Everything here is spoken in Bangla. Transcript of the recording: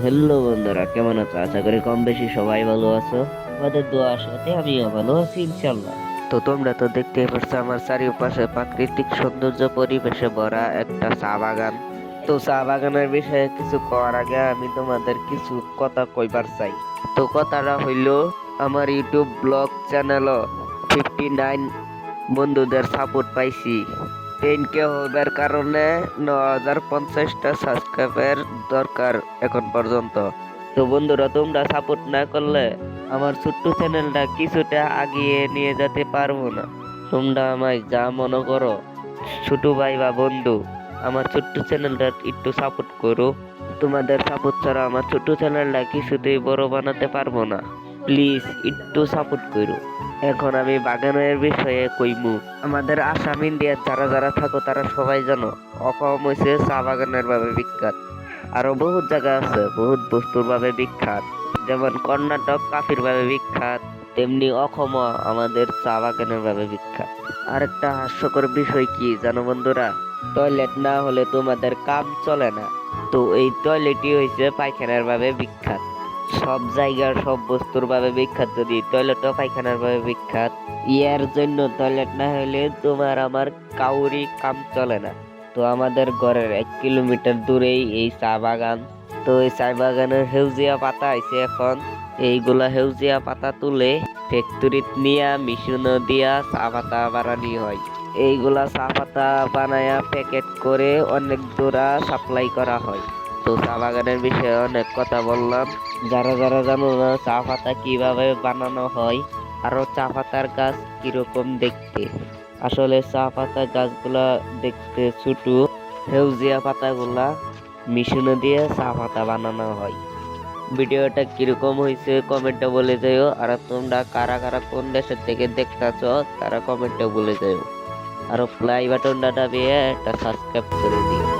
হ্যালো বন্ধুরা, কেমন আছো? আশা করি কম বেশি সবাই ভালো আছো। আমাদের দোয়া সাথে আমিও ভালো আছি ইনশাল্লাহ তো তোমরা তো দেখতেই পারছ, আমার চারিপাশে প্রাকৃতিক সৌন্দর্য পরিবেশে ভরা একটা চা বাগান। তো চা বাগানের বিষয়ে কিছু করার আগে আমি তোমাদের কিছু কথা কইবার চাই। তো কথাটা হইল, আমার ইউটিউব ব্লগ চ্যানেলও ফিফটি নাইন বন্ধুদের সাপোর্ট পাইছি। টেন কে হবার কারণে ন হাজার পঞ্চাশটা সাবস্ক্রাইবের দরকার এখন পর্যন্ত। তো বন্ধুরা, তোমরা সাপোর্ট না করলে আমার ছোট্ট চ্যানেলটা কিছুটা আগিয়ে নিয়ে যেতে পারব না। তোমরা আমায় যা মনে করো, ছোট ভাই বা বন্ধু, আমার ছোট্ট চ্যানেলটা একটু সাপোর্ট করো। তোমাদের সাপোর্ট ছাড়া আমার ছোট্ট চ্যানেলটা কিছুতেই বড় বানাতে পারব না। প্লিজ একটু সাপোর্ট করো এখন আমি বাগানের বিষয়ে কইমু। আমাদের আসাম, ইন্ডিয়ার যারা যারা থাকো তারা সবাই জানো অসম হয়েছে চা বাগানের ভাবে বিখ্যাত। আরও বহুত জায়গা আছে, বহুত বস্তুর ভাবে বিখ্যাত। যেমন কর্ণাটক কাফির ভাবে বিখ্যাত, তেমনি অসম আমাদের চা বাগানের ভাবে বিখ্যাত। আরেকটা হাস্যকর বিষয় কি জানো বন্ধুরা? টয়লেট না হলে তোমাদের কাম চলে না। তো এই টয়লেটই হয়েছে পায়খানার ভাবে বিখ্যাত। সব জায়গার সব বস্তুর ভাবে বিখ্যাত যদি টয়লেটও পায়খানার ভাবে বিখ্যাত। ইয়ার জন্য টয়লেট না হলে তোমার আমার কাউরি কাম চলে না। তো আমাদের ঘরের এক কিলোমিটার দূরেই এই চা বাগান। তো এই চা বাগানের হেউজিয়া পাতা আছে এখন। এইগুলা হেউজিয়া পাতা তুলে ফ্যাক্টরিত নিয়া মেশিন দিয়া চা পাতা বানানি হয়। এইগুলা চা পাতা বানায়া প্যাকেট করে অনেক দূরা সাপ্লাই করা হয়। তো চা বাগানের বিষয়ে অনেক কথা বললাম। যারা যারা জানো না চা পাতা কীভাবে বানানো হয় আরও চা পাতার গাছ কীরকম দেখতে? আসলে চা পাতা গাছগুলা দেখতে ছোট হেউজিয়া পাতাগুলা মিশনে দিয়ে চা পাতা বানানো হয়। ভিডিওটা কীরকম হয়েছে কমেন্টে বলে যাও আর তোমরা কারা কারা কোন দেশের থেকে দেখতেছ তারা কমেন্টে বলে যাও আর প্লাই বাটনটা দাবিয়ে একটা সাবস্ক্রাইব করে দিও।